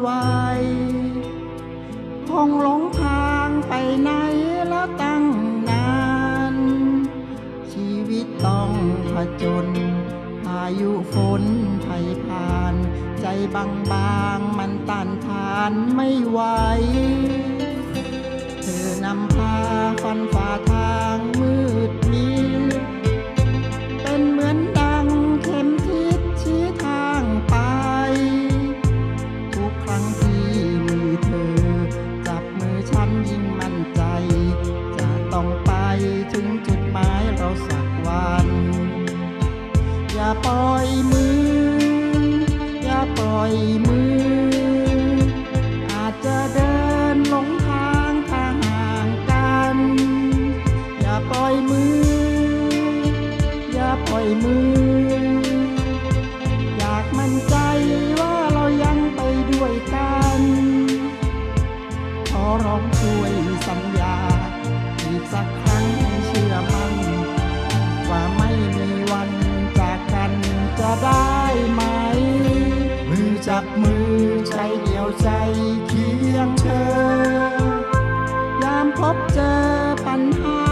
ไหวคงหลงทางไปไหนแล้วตั้งนาน ชีวิตต้องผจญพายุฝนไผ่ผ่าน ใจบางบางมันต้านทานไม่ไหว เธอนำพาฟันฝ่า อยาปล่อยมือ อย่าปล่อยมือ อยากมั่นใจว่าเรายังไปด้วยกันขอร้องช่วยสัญญา อีกสักครั้งให้เชื่อมั่นว่าไม่มีวันจากกันจะได้ไหม มือจับมือใจเดียวใจเคียงเธอยามพบเจอปัญหา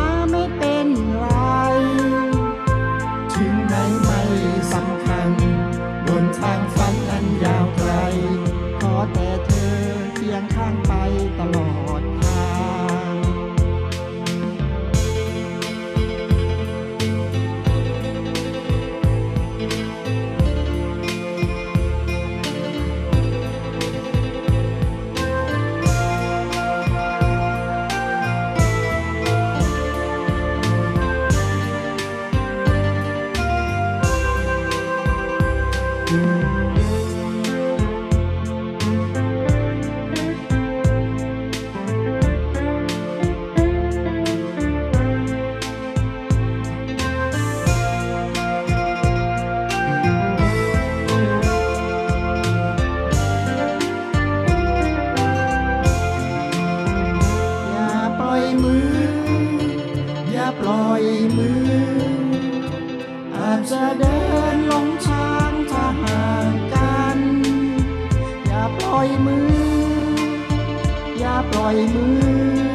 ทางฝันอันยาวไกล ขอแต่เธอเคียงข้าง จจะเดินลงทางถ้าห่างกัน อย่าปล่อยมือ อย่าปล่อยมือ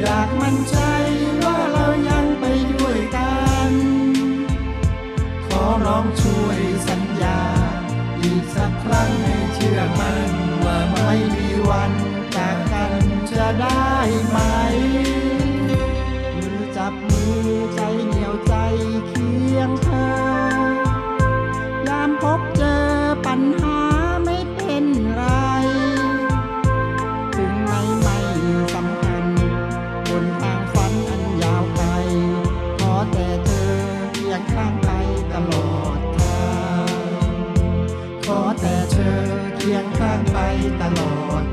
อยากมั่นใจว่าเรายังไปด้วยกัน ขอร้องช่วยสัญญา อีกสักครั้งให้เชื่อมันว่าไม่มีวันจากกันจะได้ไหม มือจับมือใจเหนียวใจ เคียงเธอยามพบเจอปัญหาไม่เป็นไร ถึงไหนไม่สำคัญบนทางฝันอันยาวไกล ขอแต่เธอเคียงข้างไปตลอดทาง ขอแต่เธอเคียงข้างไปตลอด